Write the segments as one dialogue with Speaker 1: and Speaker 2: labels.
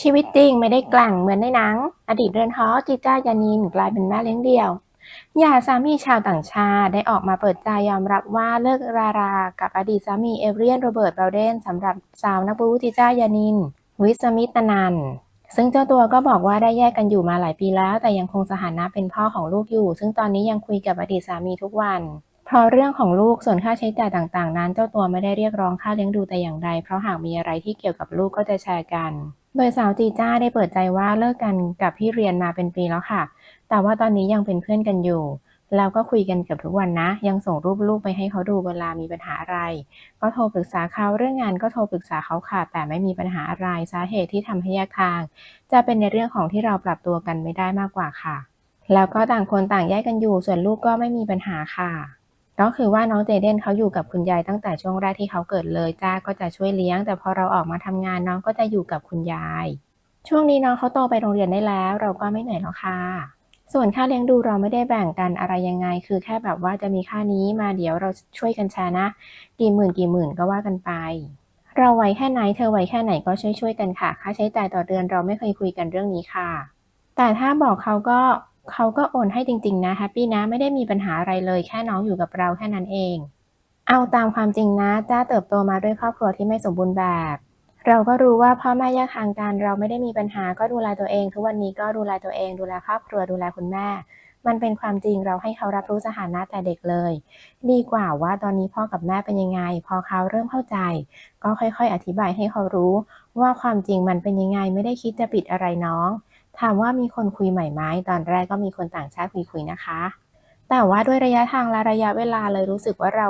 Speaker 1: ชีวิตจริงไม่ได้แกล่งเหมือนในหนัง อดีตเรือนฮอจิจ้ายานินกลายเป็นแม่เลี้ยงเดี่ยวหย่าสามีชาวต่างชาติได้ออกมาเปิดใจยอมรับว่าเลิกรารา กับอดีตสามีเอเวรียนโรเบิร์ตเบลเดนสำหรับสาวนักบูจิจ้ายานิน วิสมิตนันซึ่งเจ้าตัวก็บอกว่าได้แยกกันอยู่มาหลายปีแล้ว แต่ยังคงสถานะเป็นพ่อของลูกอยู่ ซึ่งตอนนี้ยังคุยกับอดีตสามีทุกวัน เพราะเรื่องของลูกส่วนค่าใช้จ่ายต่างๆ นั้น เจ้าตัวไม่ได้เรียกร้องค่าเลี้ยงดูแต่อย่างใดเพราะหากมีอะไรที่เกี่ยวกับลูกก็จะแชร์กัน โดยสาวจีจ้าได้เปิดใจว่าเลิกกันกับพี่เรียนมาเป็นปีแล้วค่ะ แต่ว่าตอนนี้ยังเป็นเพื่อนกันอยู่ แล้วก็คุยกันเกือบทุกวันนะ ยังส่งรูปลูกไปให้เขาดูเวลามีปัญหาอะไร ก็โทรปรึกษาเขาเรื่องงานก็โทรปรึกษาเขาค่ะ แต่ไม่มีปัญหาอะไร สาเหตุที่ทำให้แยกทาง จะเป็นในเรื่องของที่เราปรับตัวกันไม่ได้มากกว่าค่ะ แล้วก็ต่างคนต่างแยกกันอยู่ ส่วนลูกก็ไม่มีปัญหาค่ะ ก็คือว่าน้องเจเดนเขาอยู่กับคุณยายตั้งแต่ช่วงแรกที่เขาเกิดเลยจ้าก็จะช่วยเลี้ยง แต่พอเราออกมาทำงานน้องก็จะอยู่กับคุณยาย ช่วงนี้น้องเขาโตไปโรงเรียนได้แล้ว เราก็ไม่เหนื่อยแล้วค่ะส่วนค่าเลี้ยงดูเราไม่ได้แบ่งกันอะไรยังไง คือแค่แบบว่าจะมีค่านี้มาเดี๋ยวเราช่วยกันแชร์นะ กี่หมื่นกี่หมื่นก็ว่ากันไป เราไหวแค่ไหนเธอไหวแค่ไหนก็ช่วยช่วยๆกันค่ะ ค่าใช้จ่ายต่อเดือนเราไม่เคยคุยกันเรื่องนี้ค่ะ แต่ถ้าบอกเขาก็ เขาก็โอนให้จริง ๆ นะแฮปปี้นะไม่ได้มีปัญหาอะไรเลยแค่น้องอยู่กับเราแค่นั้นเอง เอาตามความจริงนะจ้าเติบโตมาด้วยครอบครัวที่ไม่สมบูรณ์แบบ เราก็รู้ว่าพ่อแม่แยกทางกันเราไม่ได้มีปัญหาก็ดูแลตัวเอง ทุกวันนี้ก็ดูแลตัวเอง ดูแลครอบครัวดูแลคุณแม่ มันเป็นความจริงเราให้เขารับรู้สถานะแต่เด็กเลย ดีกว่าว่าตอนนี้พ่อกับแม่เป็นยังไง พอเขาเริ่มเข้าใจ ก็ค่อยๆ อธิบายให้เขารู้ ว่าความจริงมันเป็นยังไงไม่ได้คิดจะปิดอะไรน้อง ถามว่ามีคนคุยใหม่ไหมตอนแรกก็มีคนต่างชาติคุยคุยนะคะ แต่ว่าด้วยระยะทางและระยะเวลาเลยรู้สึกว่าเรา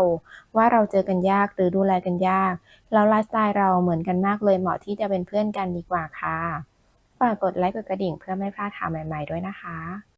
Speaker 1: ว่าเราเจอกันยากหรือดูแลกันยากแล้วไลฟ์สไตล์เราเหมือนกันมากเลยเหมาะที่จะเป็นเพื่อนกันดีกว่าค่ะฝากกดไลค์กดกระดิ่งเพื่อไม่พลาดข่าวใหม่ ๆด้วยนะคะ